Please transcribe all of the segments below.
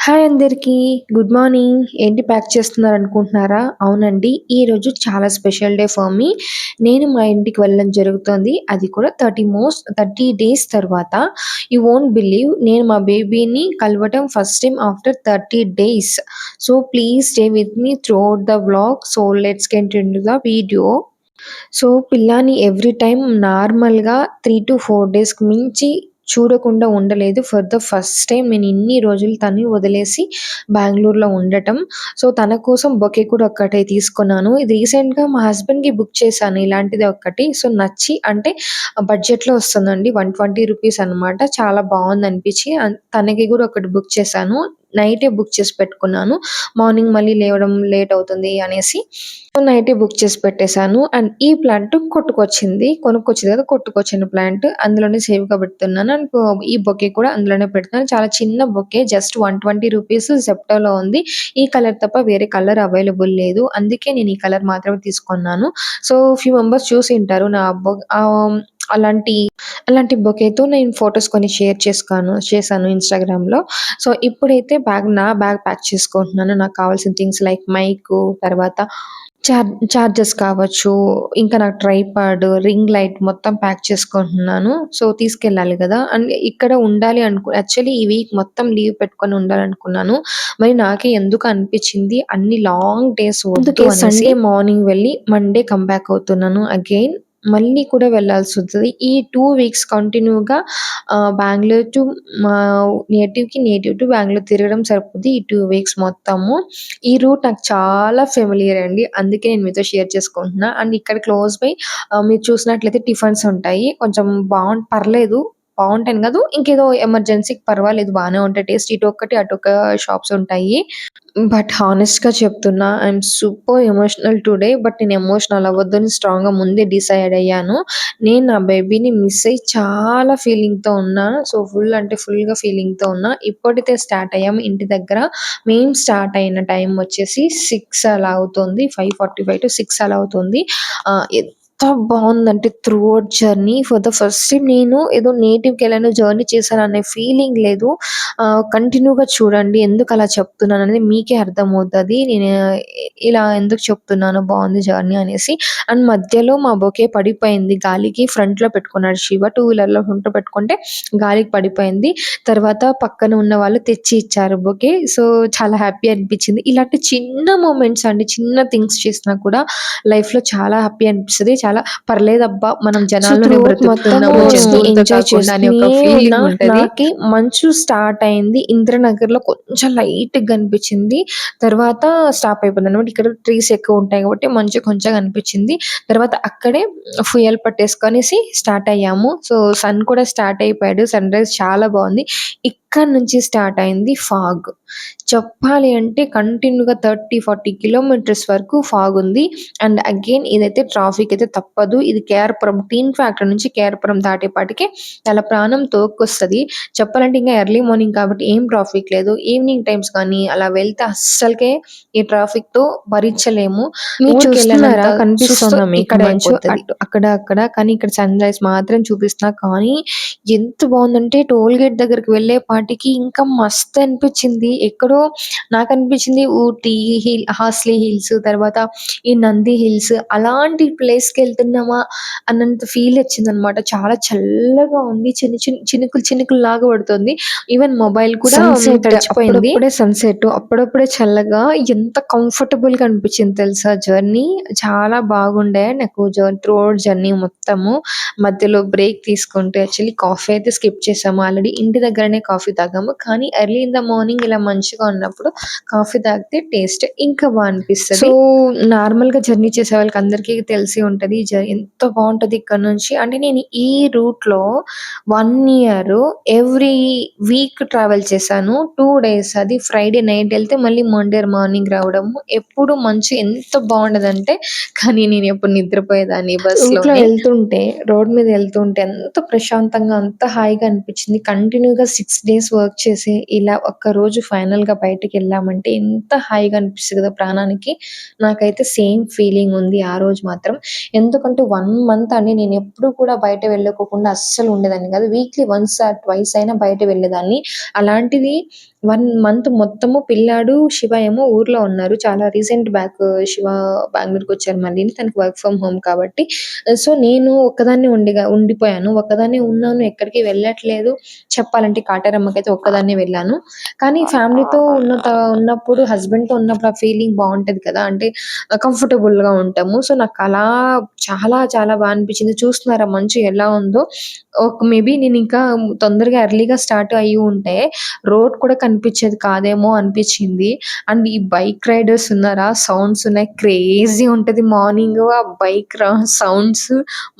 Hi అందరికీ. Good morning. ఏంటి pack చేస్తున్నారు అనుకుంటున్నారా అవునండి. ఈరోజు చాలా స్పెషల్ డే ఫర్ మీ. నేను మా ఇంటికి వెళ్ళడం జరుగుతోంది. అది కూడా 30 మోస్ట్ 30 డేస్ తర్వాత. యూ వోంట్ బిలీవ్ నేను మా బేబీని కలవటం first time after 30 days. So, please stay with me throughout the vlog. So, let's continue the video. So, పిల్లాని every time నార్మల్‌గా 3-4 డేస్‌కి మించి చూడకుండా ఉండలేదు. ఫర్ ద ఫస్ట్ టైం నేను ఇన్ని రోజులు తను వదిలేసి బెంగళూరులో ఉండటం. సో, తన కోసం బొకే కూడా ఒక్కటే తీసుకున్నాను. ఇది రీసెంట్‌గా మా హస్బెండ్‌కి బుక్ చేశాను ఇలాంటిది ఒక్కటి. సో, నచ్చి అంటే బడ్జెట్‌లో వస్తుందండి. 120 రూపీస్ అనమాట. చాలా బాగుంది అనిపించి తనకి కూడా ఒకటి బుక్ చేశాను. నైటే బుక్ చేసి పెట్టుకున్నాను. మార్నింగ్ మళ్ళీ లేవడం లేట్ అవుతుంది అనేసి. సో, నైటే బుక్ చేసి పెట్టేశాను. అండ్ ఈ ప్లాంట్ కొట్టుకొచ్చింది. కొనుక్కొచ్చింది కదా కొట్టుకొచ్చిన ప్లాంట్. అందులోనే సేవ్గా పెడుతున్నాను. అండ్ ఈ బొకే కూడా అందులోనే పెడుతున్నాను. చాలా చిన్న బొకే జస్ట్ 120 రూపీస్ జెప్టోలో ఉంది. ఈ కలర్ తప్ప వేరే కలర్ అవైలబుల్ లేదు. అందుకే నేను ఈ కలర్ మాత్రమే తీసుకున్నాను. సో, ఫ్యూ మెంబర్స్ చూసింటారు నా బొ అలాంటి అలాంటి బొకేతో నేను ఫోటోస్ కొన్ని షేర్ చేసుకాను చేశాను ఇన్‌స్టాగ్రామ్‌లో. సో, ఇప్పుడైతే బ్యాగ్ నా బ్యాగ్ ప్యాక్ చేసుకుంటున్నాను. నాకు కావాల్సిన థింగ్స్ లైక్ మైకు, తర్వాత చార్ చార్జర్స్ కావచ్చు, ఇంకా నాకు ట్రైపాడ్, రింగ్ లైట్ మొత్తం ప్యాక్ చేసుకుంటున్నాను. సో, తీసుకెళ్ళాలి కదా! అండ్ ఇక్కడ ఉండాలి అనుకు యాక్చువల్లీ ఈ వీక్ మొత్తం లీవ్ పెట్టుకొని ఉండాలనుకున్నాను. మరి నాకే ఎందుకో అనిపించింది అన్ని లాంగ్ డేస్ సండే మార్నింగ్ వెళ్ళి మండే కమ్ బ్యాక్ అవుతున్నాను అగైన్. మళ్ళీ కూడా వెళ్ళాల్సి వస్తుంది ఈ టూ వీక్స్ కంటిన్యూగా ఆహ్, టు మా నేటివ్‌కి, నేటివ్ టు బెంగళూరు తిరగడం సరిపోద్ది. ఈ టూ వీక్స్ మొత్తము. ఈ రూట్ నాకు చాలా ఫెమిలియర్ అండి. అందుకే నేను మీతో షేర్ చేసుకుంటున్నా. అండ్ ఇక్కడ క్లోజ్ బై మీరు చూసినట్లయితే టిఫిన్స్ ఉంటాయి. కొంచెం బావుం పర్లేదు. బావుంటాయని కాదు. ఇంకేదో ఎమర్జెన్సీకి పర్వాలేదు బాగానే ఉంటాయి. టేస్ట్ ఇటు ఒకటి అటు ఒక షాప్స్ ఉంటాయి. బట్ హానెస్ట్‌గా చెప్తున్నా I'm super emotional today. But నేను ఎమోషనల్ అవ్వద్దని స్ట్రాంగ్‌గా ముందే డిసైడ్ అయ్యాను. నేను నా బేబీని మిస్ అయ్యి చాలా ఫీలింగ్‌తో ఉన్నా. సో, ఫుల్ అంటే ఫుల్‌గా ఫీలింగ్‌తో ఉన్నా. ఇప్పటికే స్టార్ట్ అయ్యాము ఇంటి దగ్గర. మేము స్టార్ట్ అయిన టైం వచ్చేసి సిక్స్ అలా అవుతుంది. 5:45-6 అలా అవుతుంది. ఎంత బాగుందంటే throughout journey for the first time నేను ఏదో నేటివ్‌కెళ్ళాను, జర్నీ చేశాను అనే ఫీలింగ్ లేదు. ఆహ్, కంటిన్యూగా చూడండి. ఎందుకు అలా చెప్తున్నాను అనేది మీకే అర్థమవుతది. నేను ఇలా ఎందుకు చెప్తున్నాను బాగుంది జర్నీ అనేసి. అండ్ మధ్యలో మా బొకే పడిపోయింది గాలికి. ఫ్రంట్‌లో పెట్టుకున్నాడు శివ. టూ వీలర్‌లో ఫ్రంట్‌లో పెట్టుకుంటే గాలికి పడిపోయింది. తర్వాత పక్కన ఉన్న వాళ్ళు తెచ్చి ఇచ్చారు బొకే. సో, చాలా హ్యాపీ అనిపించింది. ఇలాంటి చిన్న మూమెంట్స్ అండి. చిన్న థింగ్స్ చేసినా కూడా లైఫ్‌లో చాలా హ్యాపీ అనిపిస్తుంది చాలా పర్లేదబ్బా! మనం జనాల్లోనే బ్రతుకుతున్నాము. ఉంటది. నాకి మంచు స్టార్ట్ అయింది. ఇంద్రనగర్‌లో కొంచెం లైట్‌గా కనిపించింది. తర్వాత స్టాప్ అయిపోయిందన్నమాట. ఇక్కడ ట్రీస్ ఎక్కువ ఉంటాయి కాబట్టి మంచు కొంచెం కనిపించింది. తర్వాత అక్కడే ఫ్యూయల్ పట్టేసుకొనేసి స్టార్ట్ అయ్యాము. సో, సన్ కూడా స్టార్ట్ అయిపోయాడు. సన్‌రైజ్ చాలా బావుంది. ఇక్కడి నుంచి స్టార్ట్ అయింది ఫాగ్. చెప్పాలి అంటే కంటిన్యూగా 30, 40 కిలోమీటర్స్ వరకు ఫాగ్ ఉంది. అండ్ అగైన్ ఇదైతే ట్రాఫిక్ అయితే తప్పదు. ఇది కేఆర్‌పురం టీన్ ఫ్యాక్టరీ నుంచి కేఆర్‌పురం దాటేపాటికే తల ప్రాణం తోక్కొస్తది. చెప్పాలంటే ఇంకా ఎర్లీ మార్నింగ్ కాబట్టి ఏం ట్రాఫిక్ లేదు. ఈవినింగ్ టైమ్స్ కానీ అలా వెళ్తే అస్సలకే ఈ భరించలేము. చూస్తున్నారా కనిపిస్తుందా ఇక్కడ మంచు అటు అక్కడ అక్కడ కానీ ఇక్కడ సన్‌రైజ్ మాత్రం చూపిస్తున్నా. కానీ ఎంత బావుందంటే టోల్ గేట్ దగ్గరికి వెళ్ళేపాటికి ఇంకా మస్త్ అనిపించింది. ఎక్కడో నాకనిపించింది ఊటీ హిల్ హార్స్లీ హిల్స్ తర్వాత ఈ నంది హిల్స్ అలాంటి ప్లేస్‌కెళ్తున్నామా అన్నంత ఫీల్ వచ్చిందన్నమాట. చాలా చల్లగా ఉంది. చిన్న చిన్న చినుకులు చినుకుల్లాగా పడుతుంది. ఈవెన్ మొబైల్ కూడా తడిచిపోయింది. అప్పుడప్పుడే సన్‌సెట్ అప్పుడప్పుడే చల్లగా ఎంత కంఫర్టబుల్‌గా అనిపించింది తెలుసా జర్నీ. చాలా బాగుండే నాకు జర్ త్రూఔట్ జర్నీ మొత్తము. మధ్యలో బ్రేక్ తీసుకుంటూ యాక్చువల్లీ కాఫీ అయితే స్కిప్ చేసాము. ఆల్రెడీ ఇంటి దగ్గరనే కాఫీ తాగాము. కానీ ఎర్లీ ఇన్ ద మార్నింగ్ ఇలా మంచిగా ఉన్నప్పుడు కాఫీ తాగితే టేస్ట్ ఇంకా బా అనిపిస్తది. సో, నార్మల్‌గా జర్నీ చేసే వాళ్ళకి అందరికీ తెలిసి ఉంటది. ఎంత బావుంటది ఇక్కడ నుంచి. అంటే నేను ఈ రూట్‌లో 1 ఇయర్ ఎవ్రీ వీక్ ట్రావెల్ చేశాను. 2 డేస్ అది ఫ్రైడే నైట్ ఎళ్తే మళ్ళీ మండే మార్నింగ్ రావడము. ఎప్పుడు మంచు ఎంత బావుండేదంటే కానీ నేను ఎప్పుడు నిద్రపోయేదాన్ని రూట్‌లో బస్‌లోనే. ఎళ్తుంటే రోడ్ మీద ఎళ్తుంటే ఎంత ప్రశాంతంగా అంత హాయిగా అనిపించింది. కంటిన్యూగా 6 డేస్ వర్క్ చేసి ఇలా ఒక్కరోజు ఫైనల్‌గా బయటికెళ్ళామంటే ఎంత హాయిగా అనిపిస్తుంది కదా ప్రాణానికి. నాకైతే సేమ్ ఫీలింగ్ ఉంది ఆ రోజు మాత్రం. ఎందుకంటే వన్ మంత్ అండి నేను ఎప్పుడు కూడా బయట వెళ్ళకోకుండా అస్సలు ఉండేదాన్ని కాదు. వీక్లీ వన్స్ ఆర్ ట్వైస్ అయినా బయట వెళ్ళేదాన్ని. అలాంటిది వన్ మంత్ మొత్తము పిల్లాడు, శివ ఏమో ఊర్లో ఉన్నారు. చాలా రీసెంట్ బ్యాక్ శివ బెంగుళూరుకొచ్చారు మళ్ళీని. తనకి వర్క్ ఫ్రమ్ హోమ్ కాబట్టి. సో, నేను ఒక్కదాన్నే ఉండిగా ఉండిపోయాను. ఒక్కదాన్నే ఉన్నాను. ఎక్కడికి వెళ్ళట్లేదు. చెప్పాలంటే కాటేరమ్మకైతే ఒక్కదాన్నే వెళ్ళాను. కానీ ఫ్యామిలీతో ఉన్న ఉన్నప్పుడు ఉన్నప్పుడు హస్బెండ్‌తో ఉన్నప్పుడు ఆ ఫీలింగ్ బాగుంటది కదా! అంటే కంఫర్టబుల్ కంఫర్టబుల్‌గా ఉంటాము. సో, నాకు అలా చాలా చాలా బాగా అనిపించింది. చూస్తున్నారా మంచు ఎలా ఉందో. ఒక మేబీ ఇంకా తొందరగా ఎర్లీగా స్టార్ట్ అయ్యి ఉంటే రోడ్ కూడా కనిపించేది కాదేమో అనిపించింది. అండ్ ఈ బైక్ రైడర్స్ ఉన్నారా సౌండ్స్ ఉన్నాయి. క్రేజీ ఉంటది మార్నింగ్ ఆ బైక్ సౌండ్స్,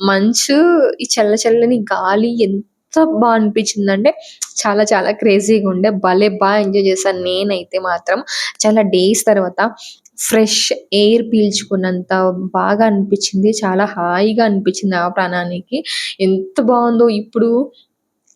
మంచు, ఈ చల్ల చల్లని గాలి ఎంత బా అనిపించిందంటే చాలా చాలా క్రేజీగా ఉండే. భలే బా ఎంజాయ్ చేశాను నేనైతే మాత్రం. చాలా డేస్ తర్వాత ఫ్రెష్ ఎయిర్ పీల్చుకున్నంత బాగా అనిపించింది. చాలా హాయిగా అనిపించింది ఆ ప్రాణానికి. ఎంత బాగుందో ఇప్పుడు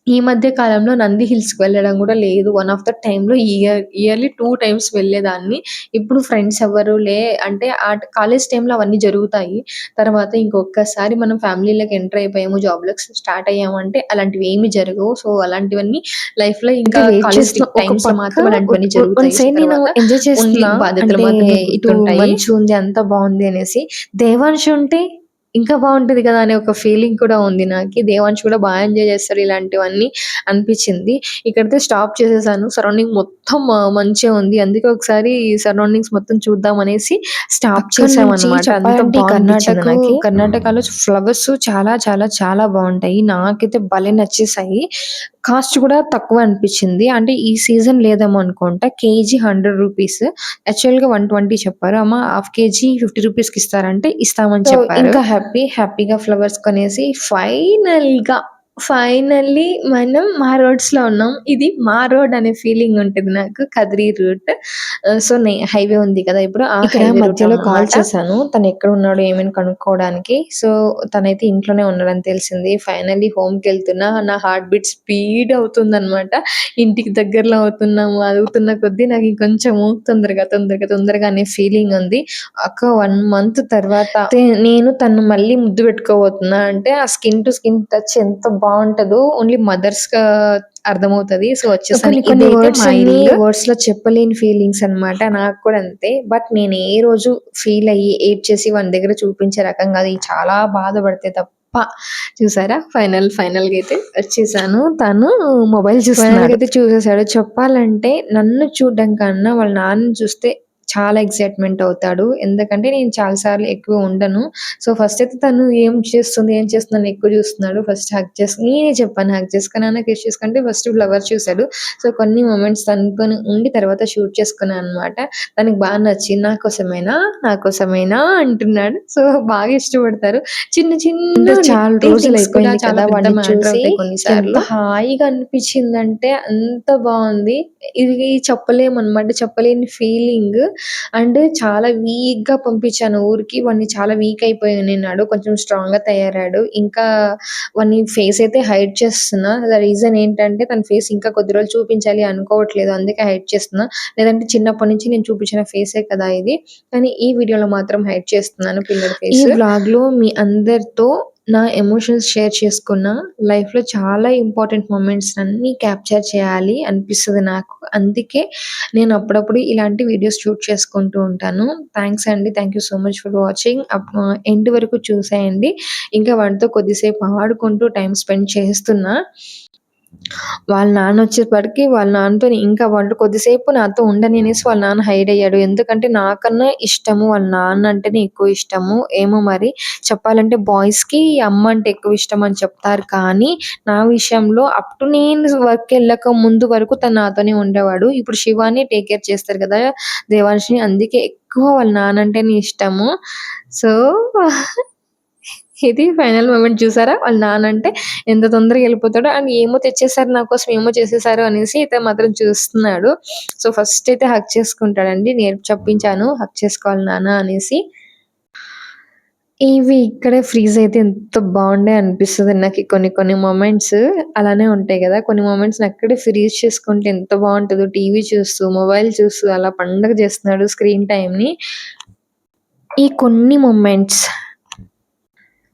ఈ మధ్య కాలంలో నంది హిల్స్‌కి వెళ్ళడం కూడా లేదు. వన్ ఆఫ్ ద టైమ్‌లో ఇయర్ ఇయర్‌లీ 2 టైమ్స్ వెళ్ళేదాన్ని. ఇప్పుడు ఫ్రెండ్స్ ఎవ్వరు లే అంటే ఆ కాలేజ్ టైమ్‌లో అవన్నీ జరుగుతాయి. తర్వాత ఇంకొక్కసారి మనం ఫ్యామిలీలోకి ఎంటర్ అయిపోయాము. జాబ్‌లోకి స్టార్ట్ అయ్యాము అంటే అలాంటివి ఏమి జరగవు. సో, అలాంటివన్నీ లైఫ్‌లో ఇంకా ఇంకా కాలేజ్ పక్క మాత్రం అలాంటివన్నీ జరుగుతాయి. ఎంజాయ్ చేస్తున్నా. బాధ్యతలు ఇటు. మంచు ఉంది. అంతా బావుంది అనేసి. దేవాన్ష్ ఉంటే ఇంకా బావుంటది కదా! అనే ఒక ఫీలింగ్ కూడా ఉంది నాకి. దేవాన్ష్ కూడా బా ఎంజాయ్ చేస్తాడు ఇలాంటివన్నీ అనిపించింది. ఇక్కడితో స్టాప్ చేసేసాను. సరౌండింగ్ మొత్తం ఆహ్, మంచే ఉంది. అందుకే ఒకసారి సరౌండింగ్స్ మొత్తం చూద్దాం అనేసి స్టాప్ బా అనిపించింది కర్ణాటక. కర్ణాటకలో ఫ్లవర్స్ చాలా చాలా చాలా బావుంటాయి. నాకైతే భలే నచ్చేసాయి. కాస్ట్ కూడా తక్కువ అనిపించింది. అంటే ఈ సీజన్ లేదేమో అనుకుంటా. KG 100 rupees. యాక్చువల్‌గా 120 చెప్పారు. అమ్మ హాఫ్ కేజీ 50 రూపీస్‌కి ఇస్తారంటే ఇస్తామని చెప్పారు. ఇంకా హ్యాపీ హ్యాపీగా ఫ్లవర్స్ కొనేసి ఫైనల్‌గా ఫైనల్లీ మనం మా రోడ్స్‌లో ఉన్నాం. ఇది మా రోడ్ అనే ఫీలింగ్ ఉంటది నాకు. కదిరి రూట్. సో, నే హైవే ఉంది కదా! ఇప్పుడు ఆ ఇక్కడ మధ్యలో కాల్. చేశాను. తను ఎక్కడ ఉన్నాడో ఏమని కనుక్కోవడానికి. సో, తనైతే ఇంట్లోనే ఉన్నాడని తెలిసింది. ఫైనల్లీ హోమ్‌కెళ్తున్నా. నా హార్ట్ బీట్ స్పీడ్ అవుతుందన్నమాట. ఇంటికి దగ్గరలో అవుతున్నాము. అవుతున్న కొద్దీ నాకు ఇంకొంచెము తొందరగా తొందరగా తొందరగా అనే ఫీలింగ్ ఉంది. ఒక 1 మంత్ తర్వాత నేను తనను మళ్ళీ ముద్దు పెట్టుకోబోతున్నా. అంటే ఆ స్కిన్ టు స్కిన్ టచ్ ఎంత బావుంటదో ఓన్లీ మదర్స్‌గా అర్థమవుతది. సో. కొన్ని ఇదైతే వర్డ్స్ ఇల్లు. వర్డ్స్‌లో చెప్పలేని ఫీలింగ్స్ అన్నమాట. నాకు కూడా అంతే. బట్ నేను ఏ రోజు ఫీల్ అయ్యి ఏడ్చేసి వాని దగ్గర చూపించే రకం కాదు. చాలా బాధపడితే తప్ప చూసారా ఫైనల్ ఫైనల్‌గా అయితే వచ్చేసాను. తను మొబైల్. ఫైనల్‌గా అయితే చూసేసాడు. చెప్పాలంటే నన్ను చూడడం కన్నా వాళ్ళ నాన్నని చూస్తే చాలా ఎక్సైట్‌మెంట్ అవుతాడు. ఎందుకంటే నేను చాలా సార్లు ఎక్కువ ఉండను. సో, ఫస్ట్ అయితే తను ఏం చేస్తుంది, ఏం చేస్తుంది ఎక్కువ చూస్తున్నాడు. ఫస్ట్ హగ్ చేసి నేనే చెప్పాను హగ్ చేసుకో నాన్న కిస్ చేసుకుంటే ఫస్ట్ ఫ్లవర్స్ చూసాడు. సో, కొన్ని మొమెంట్స్ తనతోని ఉండి తర్వాత షూట్ చేసుకున్నా అన్నమాట. తనకి బాగా నచ్చింది. నా కోసమేనా? నా కోసమేనా? అంటున్నాడు. సో, బాగా ఇష్టపడతారు. చిన్న చిన్న చాలా రోజులు అయిపోయింది కదా! వాడిని చూసి కొన్నిసార్లు. హాయిగా అనిపించిందంటే అంత బావుంది. ఇది చెప్పలేమన్నమాట. చెప్పలేని ఫీలింగ్. అండ్ చాలా వీక్‌గా పంపించాను ఊరికి. వాడిని చాలా వీక్ అయిపోయి ఉండిన్నాడు. కొంచెం స్ట్రాంగ్‌గా తయారయ్యాడు. ఇంకా వాని ఫేస్ అయితే హైడ్ చేస్తున్నా. ద రీజన్ ఏంటంటే తన ఫేస్ ఇంకా కొద్ది రోజులు చూపించాలి అనుకోవట్లేదు. అందుకే హైడ్ చేస్తున్నా. లేదంటే చిన్నప్పటి నుంచి నేను చూపించిన ఫేసే కదా ఇది. కానీ ఈ వీడియోలో మాత్రం హైడ్ చేస్తున్నాను పిల్లాడి ఫేస్. ఈ వ్లాగ్‌లో మీ అందరితో నా ఎమోషన్స్ షేర్ చేసుకున్న. లైఫ్‌లో చాలా ఇంపార్టెంట్ మొమెంట్స్ అన్నీ క్యాప్చర్ చేయాలి అనిపిస్తది నాకు. అందుకే నేను అప్పుడప్పుడు ఇలాంటి వీడియోస్ షూట్ చేసుకుంటూ ఉంటాను. థాంక్స్ అండి. Thank you so much for watching. Up ah, end వరకు చూసేయండి. ఇంకా వాడితో కొద్దిసేపు ఆడుకుంటూ టైమ్ స్పెండ్ చేస్తున్నా. వాళ్ళ నాన్న వచ్చేప్పటికి వాళ్ళ నాన్నతోని ఇంకా వంట కొద్దిసేపు నాతో ఉండననేసి వాళ్ళ నాన్న హైడ్ అయ్యాడు. ఎందుకంటే నాకన్నా ఇష్టము వాళ్ళ నాన్న అంటేనే ఎక్కువ ఇష్టము. ఏమో మరి చెప్పాలంటే బాయ్స్‌కి అమ్మ అంటే ఎక్కువ ఇష్టం అని చెప్తారు. కానీ నా విషయంలో అప్ టు నేను వర్క్‌కెళ్ళక ముందు వరకు తను నాతోనే ఉండేవాడు. ఇప్పుడు శివాని టేక్ కేర్ చేస్తారు కదా! దేవాన్షిని అందుకే ఎక్కువ వాళ్ళ నాన్న అంటేనే ఇష్టము. సో, ఇది ఫైనల్ మూమెంట్ చూసారా? వాళ్ళ నాన్న అంటే ఎంత తొందరగా వెళ్ళిపోతాడో అండ్ ఏమో తెచ్చేసారు నా కోసం ఏమో చేసేసారు అనేసి అయితే మాత్రం చూస్తున్నాడు. సో, ఫస్ట్ అయితే హక్ చేసుకుంటాడండి. నేను చెప్పించాను హక్ చేసుకోవాలి నాన్న అనేసి. ఇవి ఇక్కడే ఫ్రీజ్ అయితే ఎంత బాగుండే అనిపిస్తుంది నాకు కొన్ని కొన్ని మూమెంట్స్ అలానే ఉంటాయి కదా కొన్ని మూమెంట్స్ అక్కడే ఫ్రీజ్ చేసుకుంటే ఎంత బాగుంటుందో టీవీ చూస్తూ, మొబైల్ చూస్తూ అలా పండగ చేస్తున్నాడు స్క్రీన్ టైంని ఈ కొన్ని moments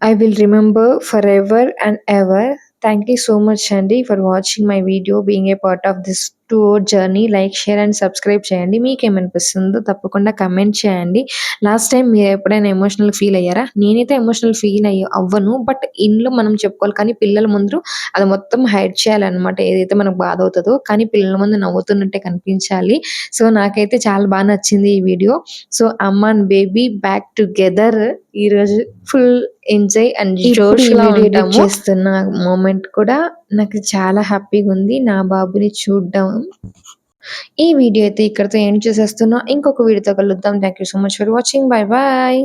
I will remember forever and ever. Thank you so much, Shandy, for watching my video, being a part of this to journey like share and subscribe చేయండి. మీకేమనిపిస్తుందో తప్పకుండా కమెంట్ చేయండి. లాస్ట్ టైం మీరు ఎప్పుడైనా emotional feel అయ్యారా? నేనైతే emotional feel అయ్యి అవ్వను బట్ ఇంట్లో మనం చెప్పుకోవాలి కానీ పిల్లల ముందు అది మొత్తం హైడ్ చేయాలన్నమాట. ఏదైతే మనకు బాధ అవుతుందో కానీ పిల్లల ముందు నవ్వుతున్నట్టే కనిపించాలి. సో నాకైతే చాలా బాగా నచ్చింది ఈ వీడియో సో అమ్మ అండ్ బేబీ బ్యాక్ టుగెదర్ ఈ రోజు ఫుల్ ఎంజాయ్ అండ్ చేస్తున్న మూమెంట్ కూడా నాకు చాలా హ్యాపీగా ఉంది. నా బాబుని చూడడం. ఈ వీడియో అయితే ఇక్కడతో ఎండ్ చేసేస్తున్నా. ఇంకొక వీడియోతో కలుద్దాం. Thank you so much for watching bye bye